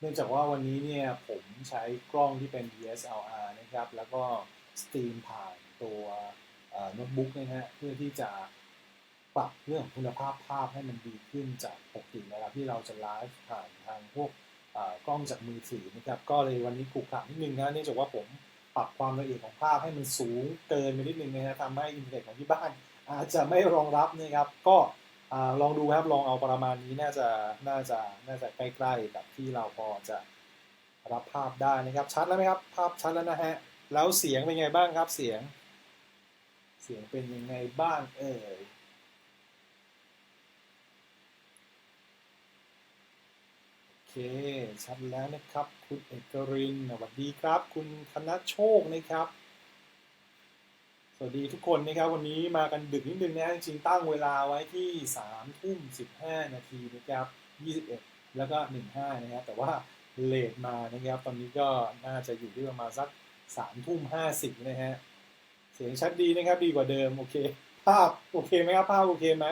เนื่องจากว่าวันนี้เนี่ยผมใช้กล้องที่เป็น DSLR นะครับ แล้วก็สตรีมผ่านตัวโน้ตบุ๊กนะฮะเพื่อที่จะปรับเรื่องคุณภาพภาพให้มันดีขึ้นจากปกติเวลาที่เราจะไลฟ์ผ่านทางพวกกล้องจากมือถือนะครับก็เลยวันนี้ขรุขระนิดนึงนะเนื่องจากว่าผมปรับความละเอียดของภาพให้มันสูงเกินไปนิดนึงนะฮะทำให้อินเทอร์เน็ตของที่บ้านอาจจะไม่รองรับนะครับก็ อลองดูครับลองเอาประมาณนี้น่าจะน่าจะน่าจะใกล้ๆกับที่เราพอจะรับภาพได้นะครับ ชัดแล้วไหมครับ ภาพชัดแล้วนะฮะแล้วเสียงเป็นไงบ้างครับเสียง เสียงเป็นยังไงบ้างเอ่ยโอเคชัดแล้วนะครับ คุณเอกรินสวัสดีครับ คุณธนโชคนะครับ สวัสดีทุกคนนะครับวันนี้มากันดึกนิดนึงนะจริงๆตั้งเวลาไว้ที่3ทุ่ม15นาทีนะครับ21 แล้วก็ 15นะครับแต่ว่าเลทมานะครับตอนนี้ก็น่าจะอยู่ที่ประมาณสัก3ทุ่ม50นะฮะเสียงชัดดีนะครับดีกว่าเดิมโอเค ภาพโอเคไหมครับภาพโอเคไหม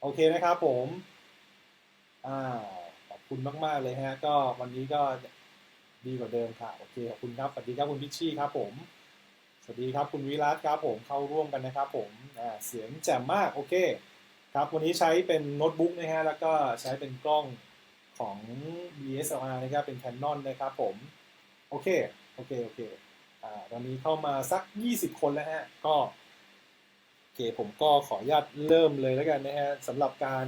โอเคนะครับผมอ่าขอบคุณมากๆเลยฮะก็วันนี้ก็ดีกว่าเดิมค่ะโอเคขอบคุณครับสวัสดีครับคุณพิชชี่ครับผม สวัสดีครับคุณวิรัตครับผมเข้าร่วมกันนะครับผมเสียงแจ่มมากโอเคครับวันนี้ใช้เป็นโน้ตบุ๊กนะฮะแล้วก็ใช้เป็นกล้องของ DSLR นะครับเป็น Canon นะครับผมโอเคโอเคโอเคอ่าตอนนี้เข้ามาสัก 20 คนแล้วฮะก็โอเคผมก็ขออนุญาตเริ่มเลยแล้วกันนะฮะสำหรับการ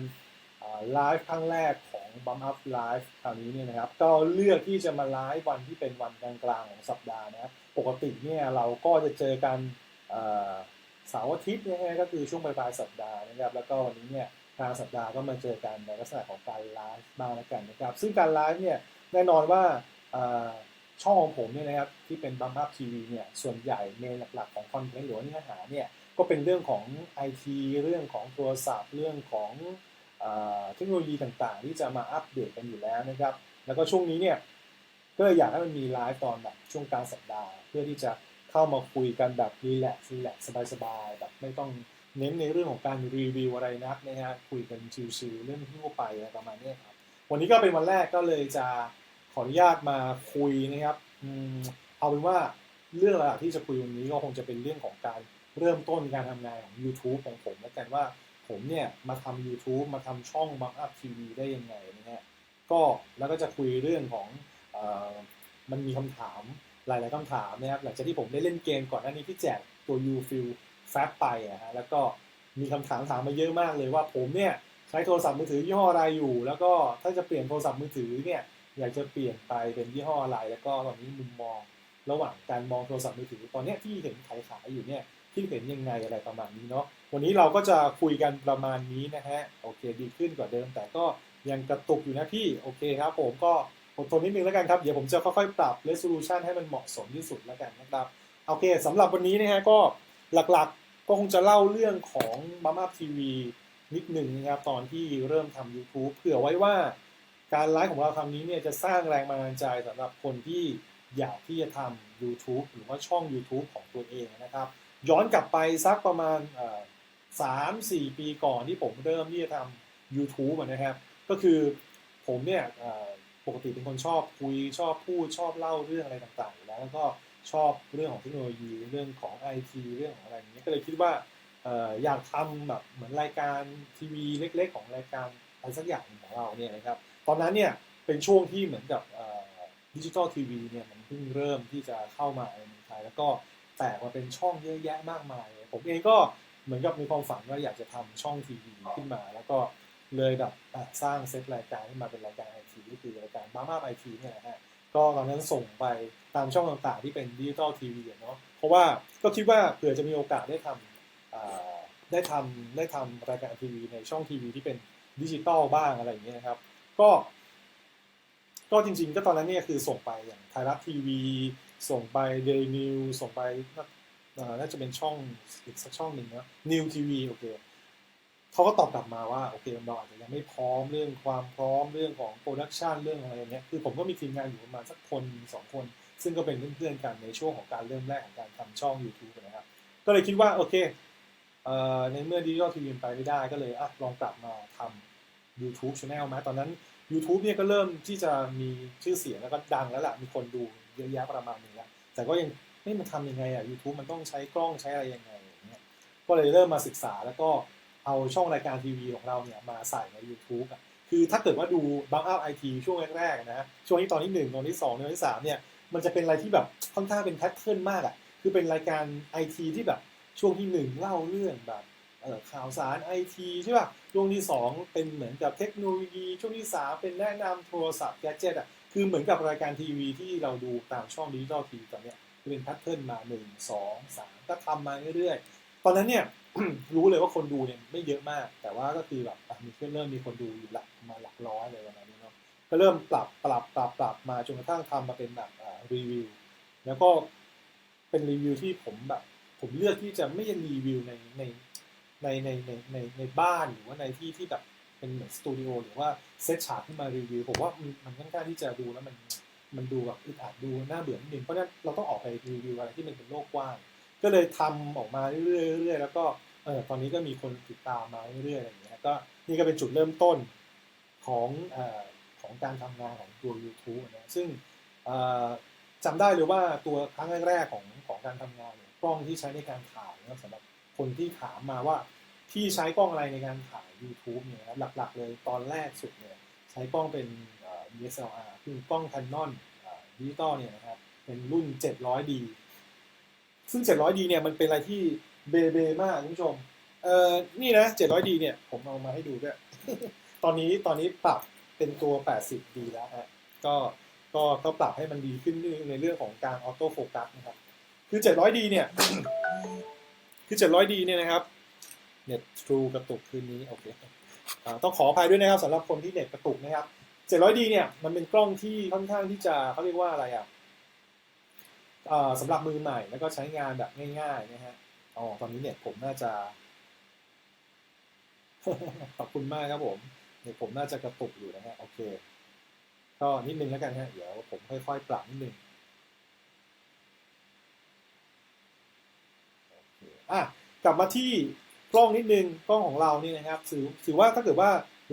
ไลฟ์ครั้งแรกของ Bump Up Live คราวนี้เนี่ยนะครับ ก็เลือกที่จะมาไลฟ์วันที่เป็นวันกลางๆของสัปดาห์นะครับ ปกติเนี่ยเราก็จะเจอกันเสาร์อาทิตย์นะฮะก็คือช่วงปลายๆสัปดาห์นะครับ แล้วก็วันนี้เนี่ยกลางสัปดาห์ก็มาเจอกันในลักษณะของการไลฟ์บ้างแล้วกันนะครับ ซึ่งการไลฟ์เนี่ยแน่นอนว่าช่องของผมเนี่ยนะครับที่เป็นบัมบับทีวีเนี่ยส่วนใหญ่เมนหลักๆของคอนเทนต์หรือเนื้อหาเนี่ยก็เป็นเรื่องของ IT เรื่องของโทรศัพท์ เรื่องของเทคโนโลยีต่างๆ ที่จะมาอัปเดตกันอยู่แล้วนะครับ แล้วก็ช่วงนี้เนี่ย ก็อยากให้มันมีไลฟ์ตอนแบบช่วงกลางสัปดาห์ เพื่อที่จะเข้ามาคุยกันแบบรีแลกซ์รีแลกซ์สบายๆแบบไม่ต้องเน้นในเรื่องของการรีวิวอะไรนักนะฮะคุยกันชิวๆเรื่องทั่วไปอะไรประมาณนี้ครับวันนี้ก็เป็นวันแรกก็เลยจะขออนุญาตมาคุยนะครับอืมเอาเป็นว่าเรื่องหลักที่จะคุยวันนี้ก็คงจะเป็นเรื่องของการเริ่มต้นการทำงานของ YouTube ของผมแล้วกันว่าผมเนี่ยมาทำ YouTube มาทำช่องบังอัพทีวีได้ยังไงนะฮะก็แล้วก็จะคุยเรื่องของ มันมีคำถามหลาย ๆคำถามนะครับหลังจากที่ผมได้เล่นเกมก่อนหน้านี้ที่แจกตัว u f i l f a b ไปอะฮะแล้วก็มีคำถามถามมาเยอะมากเลยว่าผมเนี่ยใช้โทรศัพท์มือถือยี่ห้ออะไรอยู่ แล้วก็ถ้าจะเปลี่ยนโทรศัพท์มือถือเนี่ยอยากจะเปลี่ยนไปเป็นยี่ห้ออะไร แล้วก็ตอนนี้มุมมองระหว่างการมองโทรศัพท์มือถือตอนเนี้ยที่เห็นขายขายอยู่เนี่ยที่เห็นยังไงอะไรประมาณนี้เนาะวันนี้เราก็จะคุยกันประมาณนี้นะฮะโอเคดีขึ้นกว่าเดิม แต่ก็ยังกระตุกอยู่นะพี่โอเคครับผมก็ อดทนนิดนึงแล้วกันครับ เดี๋ยวผมจะค่อยๆปรับ resolution ให้มันเหมาะสมที่สุดแล้วกันนะครับ โอเคสำหรับวันนี้นะฮะก็หลักๆก็คงจะเล่าเรื่องของบัม m ั p ทีวีนิดหนึ่งนะครับ ตอนที่เริ่มทำ YouTube เผื่อไว้ว่าการไลฟ์ของเราครั้งนี้เนี่ยจะสร้างแรงบันดาลใจสำหรับคนที่อยากที่จะทำ YouTube หรือว่าช่อง YouTube ของตัวเองนะครับ ย้อนกลับไปสักประมาณสามสี่ปีก่อนที่ผมเริ่มที่จะทำ YouTube นะครับ ก็คือผมเนี่ย ปกติเป็นคนชอบคุยชอบพูดชอบเล่าเรื่องอะไรต่างๆอยู่แล้วแล้วก็ชอบเรื่องของเทคโนโลยีเรื่องของไอทีเรื่องของอะไรอย่างเงี้ยก็เลยคิดว่าอยากทำแบบเหมือนรายการทีวีเล็ก ๆ ของรายการอะไรสักอย่างของเราเนี่ยนะครับตอนนั้นเนี่ยเป็นช่วงที่เหมือนกับดิจิตอลทีวีเนี่ยมันเพิ่งเริ่มที่จะเข้ามาในเมืองไทยแล้วก็แตกมาเป็นช่องเยอะแยะมากมาย ผมเองก็เหมือนกับมีความฝันว่าอยากจะทำช่องทีวีขึ้นมา แล้วก็ เลยแบบสร้างเซตรายการขึ้นมาเป็นรายการไอทีก็คือรายการบ้าบ้าไอทีเนี่ยนะฮะก็ตอนนั้นส่งไปตามช่องต่างๆที่เป็นดิจิตอลทีวีเนาะเพราะว่าก็คิดว่าเผื่อจะมีโอกาสได้ทำได้ทำได้ทำรายการทีวีในช่องทีวีที่เป็นดิจิตอลบ้างอะไรอย่างเงี้ยนะครับ ก็ ก็จริงๆ ก็ตอนนั้นเนี่ยคือส่งไปอย่างไทยรัฐทีวี ส่งไปเดลินิวส่งไปน่าจะเป็นช่องอีกสักช่องหนึ่งนะนิวทีวีโอเค เขาก็ตอบกลับมาว่าโอเคเราอาจจะยังไม่พร้อมเรื่องความพร้อมเรื่องของโปรดักชันเรื่องอะไรอย่างเงี้ยคือผมก็มีทีมงานอยู่ประมาณสักคนสองคน ซึ่งก็เป็นเพื่อนๆกันในช่วงของการเริ่มแรกของการทำช่อง YouTube นะครับ ก็เลยคิดว่าโอเคในเมื่อดิจิทัลทีวีไปไม่ได้ก็เลยอลองกลับมาทำ YouTube Channel ไหมตอนนั้น YouTube เนี่ยก็เริ่มที่จะมีชื่อเสียงแล้วก็ดังแล้วล่ะ มีคนดูเยอะแยะประมาณนึงแล้ว แต่ก็ยังไม่มันทำยังไงอะ YouTube มันต้องใช้กล้องใช้อะไรยังไงอย่างเงี้ยก็เลยเริ่มมาศึกษาแล้วก็ เอาช่องรายการทีวีของเราเนี่ยมาใส่ใน YouTube อะคือถ้าเกิดว่าดูบังอัพไอทีช่วงแรกๆนะฮะช่วงที่ตอนที่หนึ่งตอนที่สองตอนที่สามเนี่ยมันจะเป็นอะไรที่แบบค่อนข้างเป็นแพทเทิร์นมากอะคือเป็นรายการไอทีที่แบบช่วงที่หนึ่งเล่าเรื่องแบบข่าวสารไอทีใช่ป่ะช่วงที่สองเป็นเหมือนกับเทคโนโลยี ช่วงที่สามเป็นแนะนำโทรศัพท์แกดเจิตอะคือเหมือนกับรายการทีวีที่เราดูตามช่องดิจิตอลทีวีตอนเนี้ยจะเป็นแพทเทิร์นมาหนึ่งสองสามก็ทำมาเรื่อยๆ ตอนนั้นเนี่ย รู้เลยว่าคนดูเนี่ยไม่เยอะมาก แต่ว่าก็คือแบบอะมีเริ่มมีคนดูอยู่หลักมาหลักร้อยเลยประมาณนี้เนาะก็เริ่มปรับปรับปรับปรับมาจนกระทั่งทำมาเป็นแบบรีวิวแล้วก็เป็นรีวิวที่ผมแบบ ผมเลือกที่จะไม่ยังรีวิวในในในในในในในบ้านหรือว่าในที่ที่แบบเป็นเหมือนสตูดิโอหรือว่าเซตฉากขึ้นมารีวิวผมว่ามันค่อนข้างที่จะดูแล้วมันมันดูแบบอึดอัดดูน่าเบื่อนิดนึงเพราะฉะนั้นเราต้องออกไปรีวิวอะไรที่มันเป็นโลกกว้าง ก็เลยทำออกมาเรื่อยๆๆแล้วก็เออตอนนี้ก็มีคนติดตามมาเรื่อยๆอะไรอย่างเงี้ยก็นี่ก็เป็นจุดเริ่มต้นของเอ่อของการทำงานของตัว YouTube นะซึ่งเอ่อจำได้เลยว่าตัวครั้งแรกๆของของการทำงานเนี่ยกล้องที่ใช้ในการถ่ายนะสำหรับคนที่ถามมาว่าที่ใช้กล้องอะไรในการถ่าย YouTube เนี่ยนะครับหลักๆ เลยตอนแรกสุดเนี่ยใช้กล้องเป็นเอ่อ DSLR คือกล้อง Canon ดิจิตอลเนี่ยนะครับเป็นรุ่น 700D ซึ่ง 700D เนี่ยมันเป็นอะไรที่เบเบมากคุณผู้ชม เอ่อ นี่นะ 700D เนี่ยผมเอามาให้ดูด้วย ตอนนี้ตอนนี้ปรับเป็นตัว 80D แล้วฮะ ก็ก็ก็ปรับให้มันดีขึ้นในเรื่องของการออโต้โฟกัสนะครับ คือ 700D เนี่ย คือ 700D เนี่ยนะครับเน็ตทรูกระตุกคืนนี้โอเคอ่าต้องขออภัยด้วยนะครับสำหรับคนที่เน็ตกระตุกนะครับ 700D เนี่ยมันเป็นกล้องที่ค่อนข้างที่จะเขาเรียกว่าอะไรอะเอ่อ สำหรับมือใหม่แล้วก็ใช้งานแบบง่ายๆนะฮะอ๋อตอนนี้เนี่ยผมน่าจะ ขอบคุณมากครับผมเนี่ยผมน่าจะกระตุกอยู่นะฮะโอเค ก็นิดนึงแล้วกันฮะเดี๋ยวผมค่อยๆปรับนิดนึงโอเคอะกลับมาที่กล้องนิดนึงกล้องของเราเนี่ยนะครับถือถือว่าถ้าเกิดว่า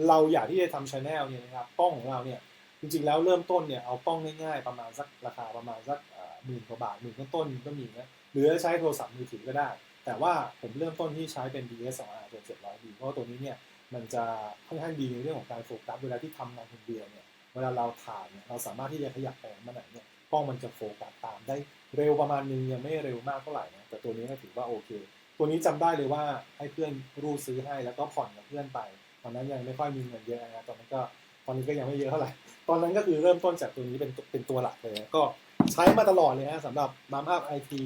เราอยากที่จะทำชาแนลเนี่ยนะครับกล้องของเราเนี่ยจริงๆแล้วเริ่มต้นเนี่ยเอากล้องง่ายๆประมาณสักราคาประมาณสัก หมื่นกว่าบาทหมื่นต้นๆก็มีนะหรือใช้โทรศัพท์มือถือก็ได้ แต่ว่าผมเริ่มต้นที่ใช้เป็น DSLR ตัว 700D เพราะตัวนี้เนี่ยมันจะค่อนข้างดีในเรื่องของการโฟกัสเวลาที่ทำงานคนเดียวเนี่ยเวลาเราถ่ายเนี่ยเราสามารถที่จะขยับไปมาไหนเนี่ยกล้องมันจะโฟกัสตามได้เร็วประมาณนึงยังไม่เร็วมากเท่าไหร่นะแต่ตัวนี้ก็ถือว่าโอเค ตัวนี้จำได้เลยว่าให้เพื่อนรูดซื้อให้แล้วก็ผ่อนกับเพื่อนไปตอนนั้นยังไม่ค่อยมีเงินเยอะนะตอนนั้นก็ตอนนี้ก็ยังไม่เยอะเท่าไหร่ตอนนั้นก็คือเริ่มต้นจากตัวนี้เป็นเป็นตัวหลักเลยก็ ใช้มาตลอดเลยนะสำหรับมาร์มอัพไอที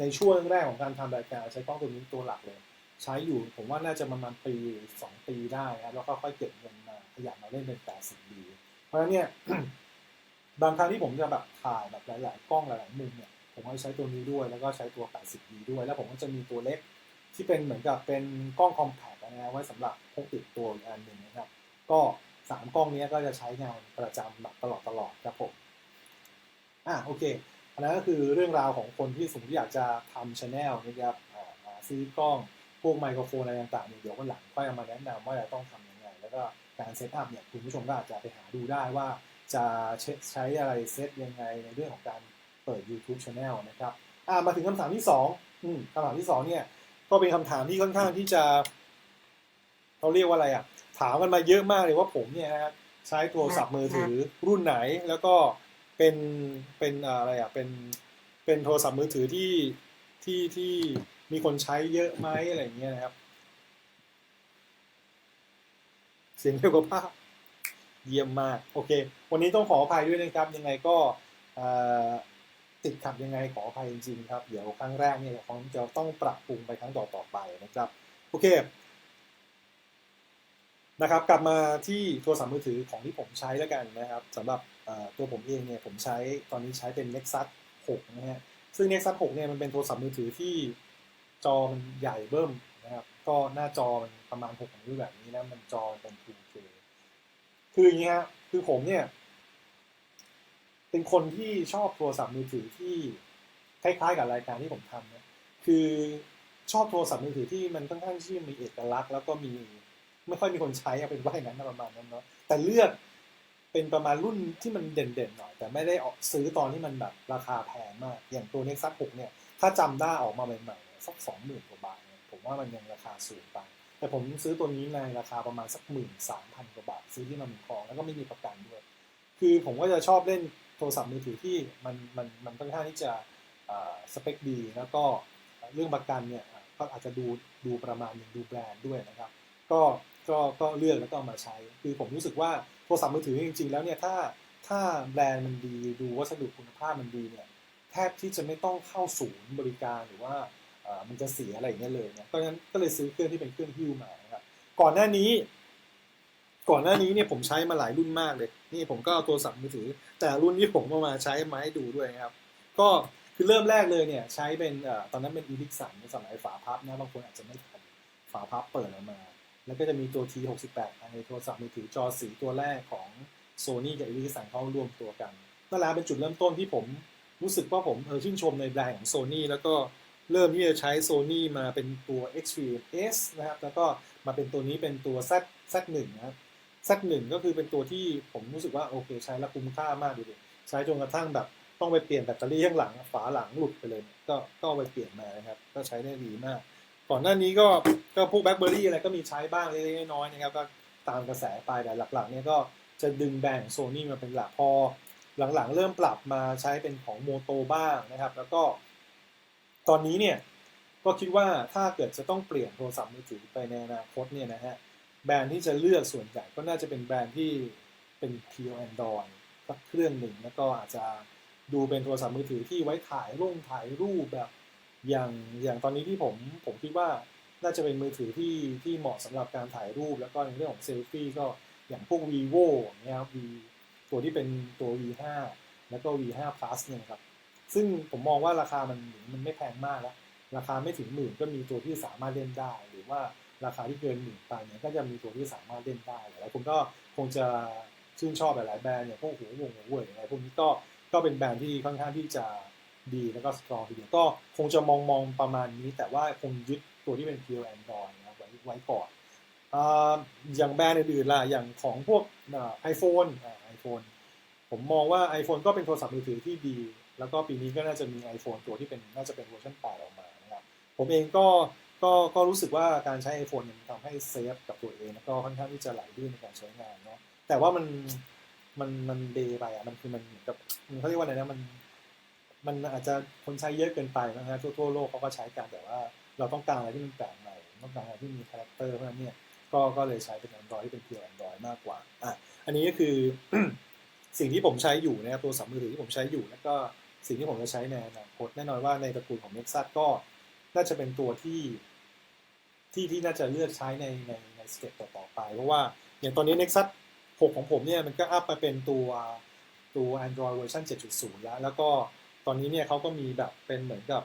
ในช่วงแรกของการทำรายการใช้กล้องตัวนี้ตัวหลักเลย ใช้อยู่ผมว่าน่าจะประมาณปีสองปีได้นะแล้วก็ค่อยเก็บเงินมาขยับมาเล่นเป็นแปดสิบดีเพราะฉะนั้นเนี่ยบางครั้งที่ผมจะแบบถ่ายแบบหลาย ๆ กล้องหลายๆมุมเนี่ยผมก็ใช้ตัวนี้ด้วยแล้วก็ใช้ตัว 80D ด้วย แล้วผมก็จะมีตัวเล็กที่เป็นเหมือนกับเป็นกล้องคอมแพคนะฮะไว้สำหรับพกติดตัวอีกอันหนึ่งนะครับ ก็สามกล้องนี้ก็จะใช้งานประจำแบบตลอดตลอดครับผม อะโอเค อันนั้นก็คือเรื่องราวของคนที่สมมติอยากจะทำชาแนลนะครับซื้อกล้องพวกไมโครโฟนอะไรต่างๆเนี่ยเดี๋ยววันหลังค่อยเอามาแนะนำว่าจะต้องทำยังไง แล้วก็การเซตอัพเนี่ยคุณผู้ชมก็อาจจะไปหาดูได้ว่าจะใช้อะไรเซตยังไงในเรื่องของการเปิด YouTube Channel นะครับอ่ามาถึงคำถามที่สองอืมคำถามที่สองเนี่ย ก็เป็นคำถามที่ค่อนข้างที่จะเขาเรียกว่าอะไรอะ ถามกันมาเยอะมากเลยว่าผมเนี่ยนะครับใช้โทรศัพท์มือถือรุ่นไหนแล้วก็ เป็นเป็นอะไรอะเป็นเป็นโทรศัพท์มือถือที่ที่ที่มีคนใช้เยอะไหมอะไรอย่างเงี้ยนะครับ เสียงเร็วกว่าภาพเยี่ยมมากโอเค วันนี้ต้องขออภัยด้วยนะครับ ยังไงก็ติดขัดยังไงขออภัยจริงๆครับ เดี๋ยวครั้งแรกเนี่ยคงจะต้องปรับปรุงไปครั้งต่อๆไปนะครับโอเคนะครับ กลับมาที่โทรศัพท์มือถือของที่ผมใช้แล้วกันนะครับสำหรับ ตัวผมเองเนี่ยผมใช้ตอนนี้ใช้เป็น Nexus 6 นะฮะ ซึ่ง Nexus 6 เนี่ยมันเป็นโทรศัพท์มือถือที่จอมันใหญ่เบิ่มนะครับ ก็หน้าจอมันประมาณ 6 นิ้วแบบนี้นะ มันจอเป็น 2K คืออย่างนี้ฮะ คือผมเนี่ย เป็นคนที่ชอบโทรศัพท์มือถือที่คล้ายๆกับรายการที่ผมทำนะ คือชอบโทรศัพท์มือถือที่มันค่อนข้างที่มีเอกลักษณ์ แล้วก็มีไม่ค่อยมีคนใช้เป็นว่าอย่างนั้นประมาณนั้นเนาะ แต่เลือก เป็นประมาณรุ่นที่มันเด่นๆหน่อย แต่ไม่ได้ออกซื้อตอนที่มันแบบราคาแพงมาก อย่างตัว Nexus 6เนี่ย ถ้าจำได้ออกมาใหม่ๆสักสองหมื่นกว่าบาทเนี่ยผมว่ามันยังราคาสูงไป แต่ผมซื้อตัวนี้ในราคาประมาณสักหมื่นสามพันกว่าบาท ซื้อที่มามือทองแล้วก็ไม่มีประกันด้วย คือผมก็จะชอบเล่นโทรศัพท์มือถือที่มันมันมันค่อนข้างที่จะสเปคดีแล้วก็เรื่องประกันเนี่ยก็อาจจะดูดูประมาณหนึ่งดูแบรนด์ด้วยนะครับ ก็ ก็ก็เลือกแล้วก็เอามาใช้ คือผมรู้สึกว่าโทรศัพท์มือถือจริง ๆ แล้วเนี่ยถ้าถ้าแบรนด์มันดีดูวัสดุคุณภาพมันดีเนี่ยแทบที่จะไม่ต้องเข้าศูนย์บริการหรือว่ามันจะเสียอะไรอย่างเงี้ยเลยเนี่ยก็งั้นก็เลยซื้อเครื่องที่เป็นเครื่องฮิ้วมานะครับก่อนหน้านี้ ก่อนหน้านี้เนี่ยผมใช้มาหลายรุ่นมากเลย นี่ผมก็เอาโทรศัพท์มือถือ แต่รุ่นที่ผมเอามาใช้มาให้ดูด้วยนะครับ ก็คือเริ่มแรกเลยเนี่ยใช้เป็นตอนนั้นเป็น e p i x 3ในสมัยฝาพับนะบางคนอาจจะไม่ทันฝาพับเปิดออกมา แล้วก็จะมีตัว T68 ในโทรศัพท์มือถือจอสีตัวแรกของ Sony กับ e p i x 3เขารวมตัวกันนั่นแหละเป็นจุดเริ่มต้นที่ผมรู้สึกว่าผมเออชื่นชมในแบรนด์ของ Sony แล้วก็เริ่มที่จะใช้ Sony มาเป็นตัว Xperia S นะครับ แล้วก็มาเป็นตัวนี้เป็นตัว Z Z1 นะครับ Z1 ก็คือเป็นตัวที่ผมรู้สึกว่าโอเคใช้แล้วคุ้มค่ามากดูดิใช้จนกระทั่งแบบต้องไปเปลี่ยนแบตเตอรี่ข้างหลังฝาหลังหลุดไปเลย ก็ก็ไปเปลี่ยนมานะครับ ก็ใช้ได้ดีมาก ก่อนหน้านี้ก็ก็พวกแบล็คเบอร์รี่อะไรก็มีใช้บ้างเล็กๆน้อยๆนะครับก็ตามกระแสไปแต่หลักๆเนี่ยก็จะดึงแบรนด์โซนี่มาเป็นหลักพอหลังๆ เริ่มปรับมาใช้เป็นของโมโตบ้างนะครับ แล้วก็ตอนนี้เนี่ยก็คิดว่าถ้าเกิดจะต้องเปลี่ยนโทรศัพท์มือถือไปในอนาคตเนี่ยนะฮะแบรนด์ที่จะเลือกส่วนใหญ่ก็น่าจะเป็นแบรนด์ที่เป็น pure Android สักเครื่องหนึ่งแล้วก็อาจจะดูเป็นโทรศัพท์มือถือที่ไว้ถ่ายรูปถ่ายรูปแบบ อย่างอย่างตอนนี้ที่ผมผมคิดว่าน่าจะเป็นมือถือที่ที่เหมาะสำหรับการถ่ายรูปแล้วก็ในเรื่องของเซลฟี่ก็อย่างพวก vivo เนี่ยครับ v ตัวที่เป็นตัว v5 แล้วก็ v5 plus เนี่ยครับ ซึ่งผมมองว่าราคามันมันไม่แพงมากแล้ว ราคาไม่ถึงหมื่นก็มีตัวที่สามารถเล่นได้ หรือว่าราคาที่เกินหมื่นไปเนี่ยก็จะมีตัวที่สามารถเล่นได้หลายคนก็คงจะชื่นชอบหลายๆแบรนด์อย่างพวกหัววงหัวเว่ยอะไรพวกนี้ก็ก็เป็นแบรนด์ที่ค่อนข้างที่จะ ดีแล้วก็สตรองทีเดียวก็คงจะมองมองประมาณนี้ แต่ว่าคงยึดตัวที่เป็น pure Android นะไว้ไว้ก่อนอย่างแบรนด์อื่นๆล่ะอย่างของพวกไอโฟนไอโฟนผมมองว่า iPhone ก็เป็นโทรศัพท์มือถือที่ดี แล้วก็ปีนี้ก็น่าจะมี iPhone ตัวที่เป็นน่าจะเป็นเวอร์ชัน8ออกมานะครับผมเองก็ก็ก็รู้สึกว่าการใช้ iPhone มันทำให้เซฟกับตัวเองแล้วก็ค่อนข้างที่จะไหลลื่นในการใช้งานเนาะแต่ว่ามันมันมันเดย์ไปอะมันคือมันเหมือนกับมันเขาเรียกว่าอะไรนะมัน มันอาจจะคนใช้เยอะเกินไปนะฮะทั่วทั่วโลกเขาก็ใช้กันแต่ว่าเราต้องการอะไรที่มันแปลกใหม่ต้องการอะไรที่มีคาแรคเตอร์เพราะฉะนั้นเนี่ยก็ก็เลยใช้เป็น Android ที่เป็นเพียง Android มากกว่าอะอันนี้ก็คือสิ่งที่ผมใช้อยู่นะครับตัวสามมือถือที่ผมใช้อยู่แล้วก็สิ่งที่ผมจะใช้ในอนาคตแน่นอนว่าในตระกูลของ Nexus ก็น่าจะเป็นตัวที่ ที่ที่น่าจะเลือกใช้ในในในสเต็ปต่อๆไป เพราะว่าอย่างตอนนี้ Nexus 6 ของผมเนี่ยมันก็อัพมาเป็นตัวตัว Android เวอร์ชัน7.0 แล้ว แล้วก็ ตอนนี้เนี่ยเขาก็มีแบบเป็นเหมือนกับ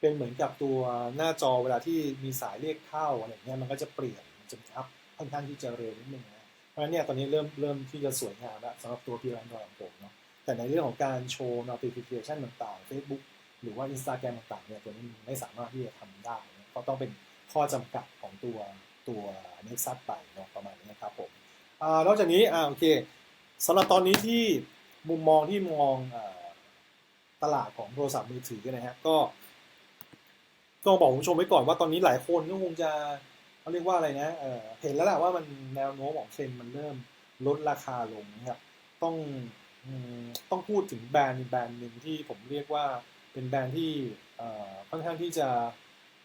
เป็นเหมือนกับตัวหน้าจอเวลาที่มีสายเรียกเข้าอะไรเงี้ยมันก็จะเปลี่ยนจะอัพค่อนข้างที่จะเร็วนิดนึงนะเพราะฉะนั้นเนี่ยตอนนี้เริ่มเริ่มที่จะสวยงามแล้วสำหรับตัว p u r Android ของผมเนาะแต่ในเรื่องของการโชว์ notification ต่างๆ Facebook หรือว่า Instagram ต่างๆเนี่ยตัวนี้ไม่สามารถที่จะทำได้เพราะต้องเป็นข้อจำกัดของตัวตัว Nexus ไปเนาะประมาณนี้ครับผมอ่านอกจากนี้อ่าโอเคสำหรับตอนนี้ที่ มุมมองที่มองตลาดของโทรศัพท์มือถือนะฮะก็ต้องบอกคุณผู้ชมไว้ก่อนว่าตอนนี้หลายคนก็คงจะเขาเรียกว่าอะไรนะเเห็นแล้วแหละว่ามันแนวโน้มของเทรนมันเริ่มลดราคาลงนะครับต้องต้องพูดถึงแบรนด์แบรนด์หนึ่งที่ผมเรียกว่าเป็นแบรนด์ที่ค่อนข้างที่จะ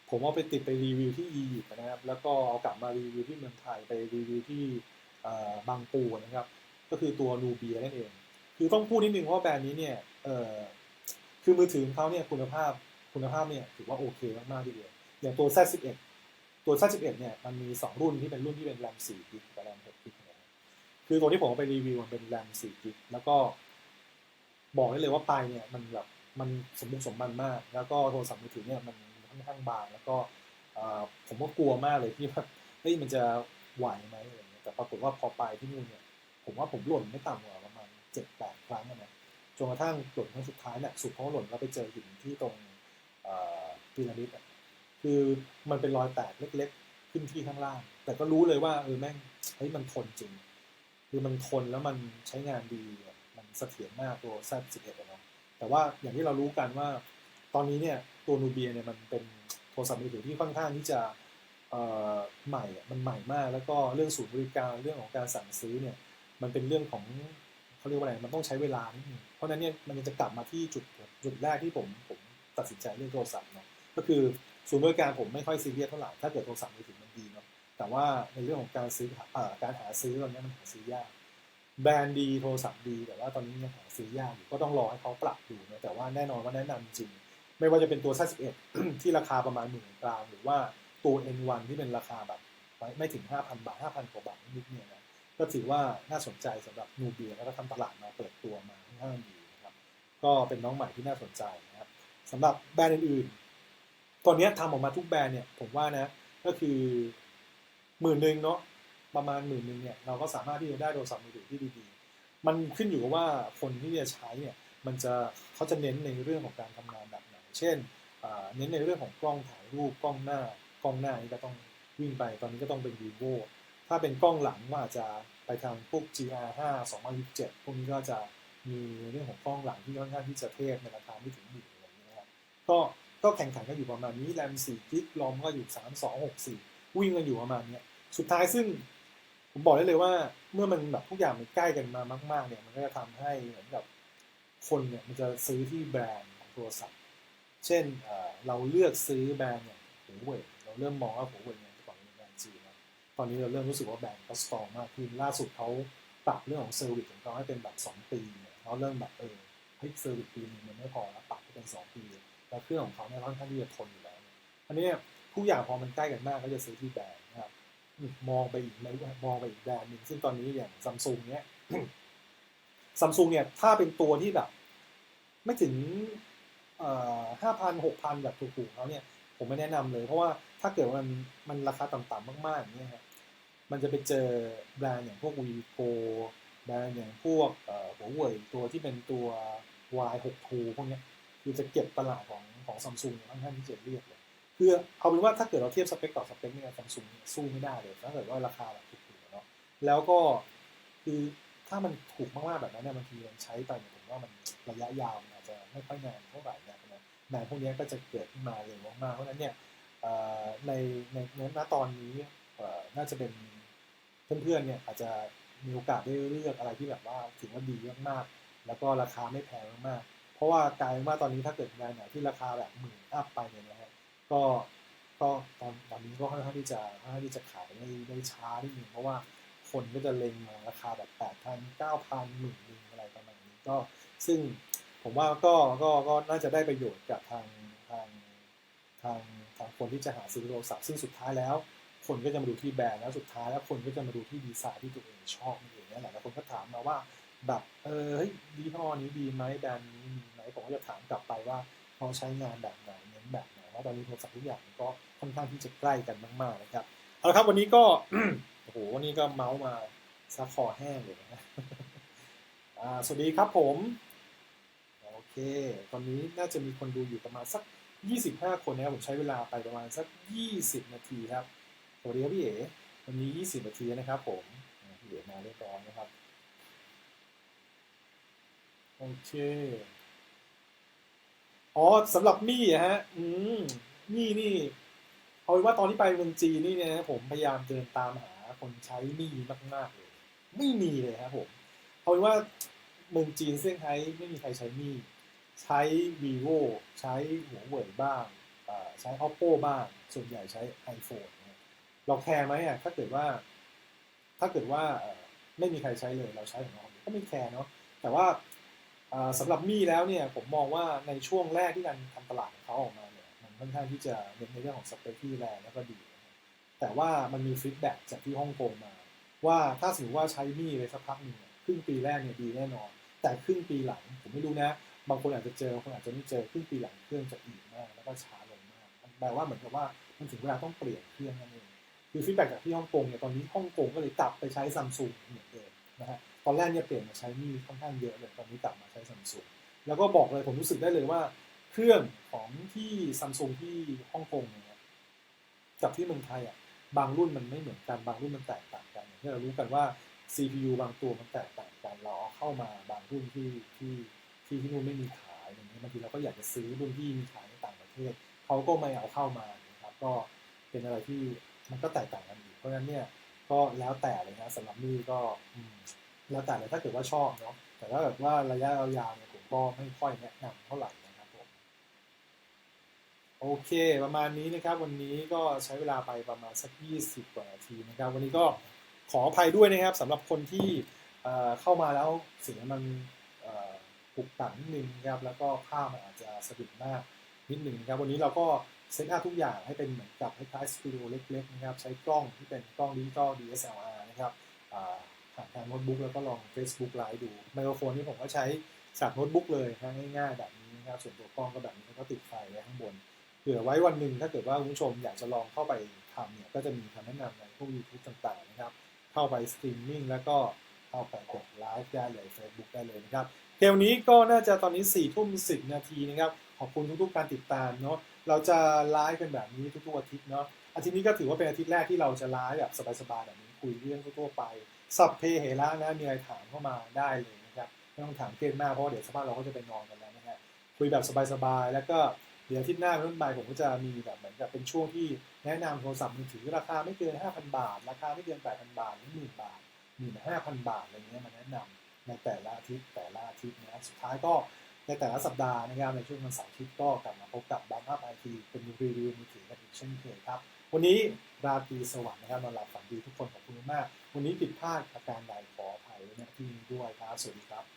ผมเอาไปติดไปรีวิวที่อียิปต์นะครับ แล้วก็เอากลับมารีวิวที่เมืองไทยไปรีวิวที่บางปูนะครับ ก็คือตัวนูเบียนั่นเอง คือต้องพูดนิดนึงว่าแบรนด์นี้เนี่ยคือมือถือของเขาเนี่ยคุณภาพคุณภาพเนี่ยถือว่าโอเคมากๆทีเดียวอย่างตัว Z11 ตัว Z11 เนี่ยมันมี 2 รุ่นที่เป็นรุ่นที่เป็นแรม4กิกกับแรม6กิกนะคือตัวที่ผมไปรีวิวมันเป็นแรม4กิกแล้วก็บอกได้เลยว่าไปเนี่ยมันแบบมันสมบุกสมบันมาก แล้วก็โทรศัพท์มือถือเนี่ยมันค่อนข้างบางแล้วก็ผมก็กลัวมากเลยที่แบบเฮ้ยมันจะไหวไหมอะไรเงี้ยแต่ปรากฏว่าพอไปที่นู่นเนี่ยผมว่าผมหล่นไม่ต่ำกว่าประมาณ เจ็ดแปดครั้งนะจนกระทั่งหล่นครั้งสุดท้ายเนี่ยสุดเพราะหล่นแล้วไปเจอหินที่ตรงพีระมิดอะคือมันเป็นรอยแตกเล็กๆ ขึ้นที่ข้างล่าง แต่ก็รู้เลยว่าเออแม่งเฮ้ยมันทนจริง คือมันทนแล้วมันใช้งานดีมันเสถียรมากตัว Z11 อะเนาะแต่ว่าอย่างที่เรารู้กันว่า ตอนนี้เนี่ยตัวนูเบียเนี่ยมันเป็นโทรศัพท์มือถือที่ค่อนข้างที่จะใหม่ มันใหม่มาก แล้วก็เรื่องศูนย์บริการเรื่องของการสั่งซื้อเนี่ย มันเป็นเรื่องของ เขาเรียกว่าอะไร มันต้องใช้เวลานิดนึงเพราะนั้นเนี่ยมันจะกลับมาที่จุดจุดแรกที่ผมผมตัดสินใจเรื่องโทรศัพท์เนาะก็คือศูนย์บริการผมไม่ค่อยซีเรียสเท่าไหร่ถ้าเกิดโทรศัพท์มือถือมันดีเนาะแต่ว่าในเรื่องของการซื้อเอ่อการหาซื้อตอนนี้มันหาซื้อยากแบรนด์ดีโทรศัพท์ดีแต่ว่าตอนนี้ยังหาซื้อยากอยู่ก็ต้องรอให้เขาปรับดูนะแต่ว่าแน่นอนว่าแนะนำจริง ไม่ว่าจะเป็นตัว Z11 ที่ราคาประมาณหมื่นกลางหรือว่าตัว N1 ที่เป็นราคาแบบไม่ถึง 5,000 บาท 5,000 กว่าบาทนิดเนี่ยนะ ก็ถือว่าน่าสนใจสำหรับนูเบียแล้วก็ทำตลาดมาเปิดตัวมาค่อนข้างดีนะครับ ก็เป็นน้องใหม่ที่น่าสนใจนะครับสำหรับแบรนด์อื่นๆ ตอนนี้ทำออกมาทุกแบรนด์เนี่ยผมว่านะก็คือหมื่นหนึ่งเนาะประมาณหมื่นหนึ่งเนี่ยเราก็สามารถที่จะได้โทรศัพท์มือถือที่ดีๆ มันขึ้นอยู่กับว่าคนที่จะใช้เนี่ยมันจะเขาจะเน้นในเรื่องของการทำงานแบบไหน เช่นเน้นในเรื่องของกล้องถ่ายรูปกล้องหน้ากล้องหน้านี่ก็ต้องวิ่งไปตอนนี้ก็ต้องเป็น vivo ถ้าเป็นกล้องหลังก็อาจจะไปทางพวก GR5 2027 พวกนี้ก็จะมีเรื่องของกล้องหลังที่ค่อนข้างที่จะเทพในราคาไม่ถึงหมื่นอะไรอย่างเงี้ยนะครับก็ก็แข่งขันกันอยู่ประมาณนี้แรม4กิกลอมก็อยู่ 3264 วิ่งกันอยู่ประมาณเนี้ยสุดท้ายซึ่งผมบอกได้เลยว่าเมื่อมันแบบทุกอย่างมันใกล้กันมามาก ๆ เนี่ยมันก็จะทำให้เหมือนกับคนเนี่ยมันจะซื้อที่แบรนด์ของโทรศัพท์ เช่นเอ่อเราเลือกซื้อแบรนด์อย่างหัวเว่ยเราเริ่มมองว่าหัวเว่ย ตอนนี้เราเริ่มรู้สึกว่าแบรนด์เขาสตรองมากขึ้นล่าสุดเขาปรับเรื่องของเซอร์วิสของเขาให้เป็นแบบ 2 ปีเนี่ยเขาเริ่มแบบเออเฮ้ยเซอร์วิสปีนึงมันไม่พอแล้วปรับให้เป็น 2 ปี แล้วเครื่องของเขาเนี่ยค่อนข้างที่จะทนอยู่แล้วอันนี้ทุกอย่างพอมันใกล้กันมากก็จะซื้อที่แบรนด์นะครับมองไปอีกมองไปอีกแบรนด์หนึ่งซึ่งตอนนี้อย่างซัมซุงเนี้ยซัมซุงเนี่ยถ้าเป็นตัวที่แบบ ไม่ถึงห้าพันหกพันแบบถูกๆเขาเนี่ย ผมไม่แนะนำเลย เพราะว่า ถ้าเกิดมันมันราคาต่ำๆมากๆอย่างเงี้ยครับมันจะไปเจอแบรนด์อย่างพวกวีโ o แบรนด์อย่างพวกเอ่อหัวเว่ยตัวที่เป็นตัว Y62 พวกนี้คือจะเก็บตลาดของของซัมซุงค่อนข้างที่จะเรียบเลยคือเอาเป็นว่าถ้าเกิดเราเทียบสเปคต่อสเปคเนี่ยซัมซุงสู้ไม่ได้เลยถ้าเกิดว่าราคาแบบถูกๆเนาะแล้วก็คือถ้ามันถูกมากๆแบบนั้นเนี่ยบางทีมันใช้ไปเนี่ยผมว่ามันระยะยาวมันอาจจะไม่ค่อยนานเท่าไหร่นะนะนานพวกนี้ก็จะเกิดขึ้นมาเร็วมากๆเพราะฉะนั้นเนี่ย ในในในณตอนนี้น่าจะเป็นเพื่อนๆเนี่ยอาจจะมีโอกาสได้เลือกอะไรที่แบบว่าถือว่าดีมากๆ แล้วก็ราคาไม่แพงมากๆ เพราะว่ากลายว่าตอนนี้ถ้าเกิดแบรนไหนที่ราคาแบบหมื่นอัพไปเนี่ยนะฮะก็ก็ตอนตอนนี้ก็ค่อนข้างที่จะค่อนข้างที่จะขายได้ได้ช้านิดนึงเพราะว่าคนก็จะเล็งมาราคาแบบแปดพันเก้าพันหมื่นนึงอะไรประมาณนี้ก็ซึ่งผมว่าก็ก็ก็น่าจะได้ประโยชน์กับทางทาง ทางทางคนที่จะหาซื้อโทรศัพท์ซึ่งสุดท้ายแล้ว คนก็จะมาดูที่แบรนด์แล้วสุดท้ายแล้วคนก็จะมาดูที่ดีไซน์ที่ตัวเองชอบนั่นเองนั่นแหละแล้วคนก็ถามมาว่าแบบเออเฮ้ยยี่ห้อนี้ดีไหมแบรนด์นี้มีไหมผมก็จะถามกลับไปว่าเขาใช้งานแบบไหนเน้นแบบไหนเพราตอนนี้โทรศัพท์ทุกอย่างก็ค่อนข้างที่จะใกล้กันมาก ๆนะครับเอาละครับวันนี้ก็โอ้โหวันนี้ก็เมาส์มาซักคอแห้งเลยนะสวัสดีครับผม โอเค ตอนนี้น่าจะมีคนดูอยู่ประมาณสัก 25 คนนะครับผมใช้เวลาไปประมาณสัก 20 นาทีครับสวัสดีครับพี่เอ๋วันนี้ 20 นาทีนะครับ ผมพี่เอ๋มาเรียบร้อยนะครับโอเคอ๋อสำหรับมี่ฮะ อืมมี่นี่ เอาเป็นว่าตอนที่ไปเมืองจีนนี่เนี่ยนะผมพยายามเดินตามหาคนใช้มี่มากๆเลย ไม่มีเลยครับผม เอาเป็นว่าเมืองจีนเซี่ยงไฮ้ไม่มีใครใช้มี่ ใช้ vivo ใช้หัวเว่ยบ้าง ใช้ oppo บ้าง ส่วนใหญ่ใช้ iphone นเราแคร์ไหมอะถ้าเกิดว่า ถ้าเกิดว่าไม่มีใครใช้เลยเราใช้ของเราก็ไม่แคร์เนาะแต่ว่าอ่าสำหรับมี่แล้วเนี่ยผมมองว่าในช่วงแรกที่การทำตลาดของเขาออกมาเนี่ยมันค่อนข้างที่จะเน้นในเรื่องของสเปคที่แรงแล้วก็ดีนะครับแต่ว่ามันมีฟีดแบ็กจากที่ฮ่องกงมา ว่าถ้าสมมติว่าใช้มี่ไปสักพักหนึ่งครึ่งปีแรกเนี่ยดีแน่นอน แต่ครึ่งปีหลังผมไม่รู้นะ บางคนอาจจะเจอบางคนอาจจะไม่เจอครึ่งปีหลังเครื่องจะอีกมากแล้วก็ช้าลงมากแปลว่าเหมือนกับว่ามันถึงเวลาต้องเปลี่ยนเครื่องนั่นเองคือฟีดแบ็กจากที่ฮ่องกงเนี่ยตอนนี้ฮ่องกงก็เลยกลับไปใช้ซัมซุงเหมือนเดิมนะฮะตอนแรกเนี่ยเปลี่ยนมาใช้มี่ค่อนข้างเยอะเลยตอนนี้กลับมาใช้ซัมซุงแล้วก็บอกเลยผมรู้สึกได้เลยว่า เครื่องของที่ซัมซุงที่ฮ่องกงเนี่ยกับที่เมืองไทยอะบางรุ่นมันไม่เหมือนกันบางรุ่นมันแตกต่างกันอย่างที่เรารู้กันว่า CPU บางตัวมันแตกต่างกันเราเอาเข้ามาบางรุ่นที่ที่ ที่ที่นู่นไม่มีขายอย่างนี้ยบางทีเราก็อยากจะซื้อรุ่นที่มีขายในต่างประเทศเขาก็ไม่เอาเข้ามานะครับก็เป็นอะไรที่มันก็แตกต่างกันอยู่เพราะฉะนั้นเนี่ยก็แล้วแต่เลยนะสำหรับนี่ก็แล้วแต่เลยถ้าเกิดว่าชอบเนาะแต่ถ้าเกิดว่าระยะยาวเนี่ยผมก็ไม่ค่อยแนะนำเท่าไหร่นะครับผมโอเค ประมาณนี้นะครับวันนี้ก็ใช้เวลาไปประมาณสัก 20 กว่านาทีนะครับ วันนี้ก็ขออภัยด้วยนะครับสำหรับคนที่เข้ามาแล้วเสียงมัน ปุกตันนิดนึงนะครับแล้วก็ภาพมันอาจจะสะดุดมากนิดหนึ่งนะครับวันนี้เราก็เซตอัพทุกอย่างให้เป็นเหมือนกับคล้ายๆสตูดิโอเล็กๆนะครับใช้กล้องที่เป็นกล้องดิจิตอล DSLR นะครับอ่าผ่านทางโน้ตบุ๊กแล้วก็ลอง Facebook ไลฟ์ดูไมโครโฟนนี่ผมก็ใช้จากโน้ตบุ๊กเลยนะง่ายๆแบบนี้นะครับส่วนตัวกล้องก็แบบนี้แล้วก็ติดไฟไว้ข้างบนเผื่อไว้วันหนึ่งถ้าเกิดว่าคุณผู้ชมอยากจะลองเข้าไปทำเนี่ยก็จะมีคำแนะนำในพวก YouTube ต่างๆนะครับ เข้าไปสตรีมมิ่งแล้วก็เข้าไปกดไลฟ์ได้เลย Facebook ได้เลยนะครับ เทลนี้ก็น่าจะตอนนี้4ี่ทุ่มสินาทีนะครับ ขอบคุณทุกๆการติดตามเนาะ เราจะไลฟ์กันแบบนี้ทุกๆอาทิตย์เนาะ อาทิตย์นี้ก็ถือว่าเป็นอาทิตย์แรกที่เราจะไลฟ์แบบสบายๆแบบนี้คุยเรื่องทั่วไป สับเพเหระนะ มีอะไรถามเข้ามาได้เลยนะครับ ไม่ต้องถามเครียดมากเพราะเดี๋ยวสักพักเราก็จะไปนอนกันแล้วนะฮะ คุยแบบสบายๆ แล้วก็เดี๋ยวอาที่หน้าเป็นต้นไปผมก็จะมีแบบเหมือนกับเป็นช่วงที่แนะนำโทรศัพท์มือถือราคาไม่เกิน 5,000 บาท ราคาไม่เกิน 8,000 บาทหรือหมื่นบาทหมื่นห้าพันบาทอะไรเงี้ยมาแนะนำ ในแต่ละอาทิตย์แต่ละอาทิตย์นะสุดท้ายก็ในแต่ละสัปดาห์นะครับในช่วงวันเสาร์อาทิตย์ก็กลับมาพบกับบัมอัพไอทีเป็นรีวิวมือถือกันอีกเช่นเคยครับ วันนี้ราตรีสวัสดิ์นะครับนอนหลับฝันดีทุกคนขอบคุณมาก วันนี้ผิดพลาดประการใดขออภัยไว้ณที่นี้ด้วยครับสวัสดีครับ